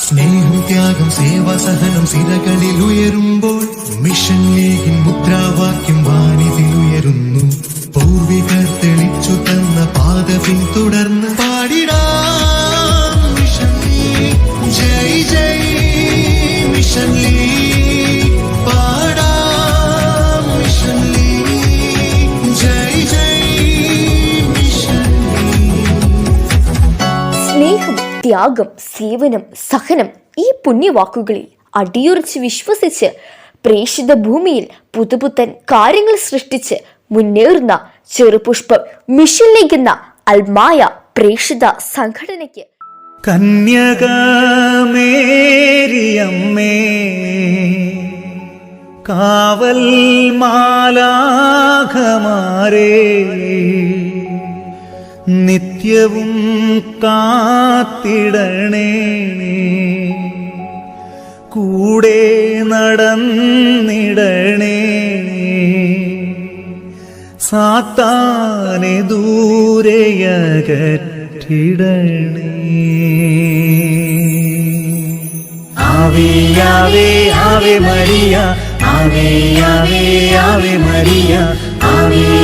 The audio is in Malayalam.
സ്നേഹം ത്യാഗം സേവ സഹനം സിരകളിൽ ഉയരുമ്പോൾ മിഷൻ ലീഗിൻ മുദ്രാവാക്യം വാനിതിൽ ഉയരുന്നു. പൂർവികർ തെളിച്ചു തന്ന പാത പിന്തുടർന്ന് പാടിടാം. മിഷൻ ജയ് ജയ് മിഷൻ സ്നേഹം. ത്യാഗം സേവനം സഹനം ഈ പുണ്യവാക്കുകളിൽ അടിയുറച്ച് വിശ്വസിച്ച് പ്രേഷിത ഭൂമിയിൽ പുതുപുത്തൻ കാര്യങ്ങൾ സൃഷ്ടിച്ച് മുന്നേറുന്ന ചെറുപുഷ്പം മിഷനിലേക്ക് എന്ന അൽമായ പ്രേഷിത സംഘടനയ്ക്ക്. കന്യകമേരിയമ്മേ കാവൽ മാലാഖമാരേ നിത്യവും കാത്തിടണേ കൂടെ നടന്നിടണേ സാത്താനെ ദൂരയകറ്റിടണേ. ആവേ ആവേ മരിയ. ആവേ ആവേ ആവേ മരിയ. ആവേ.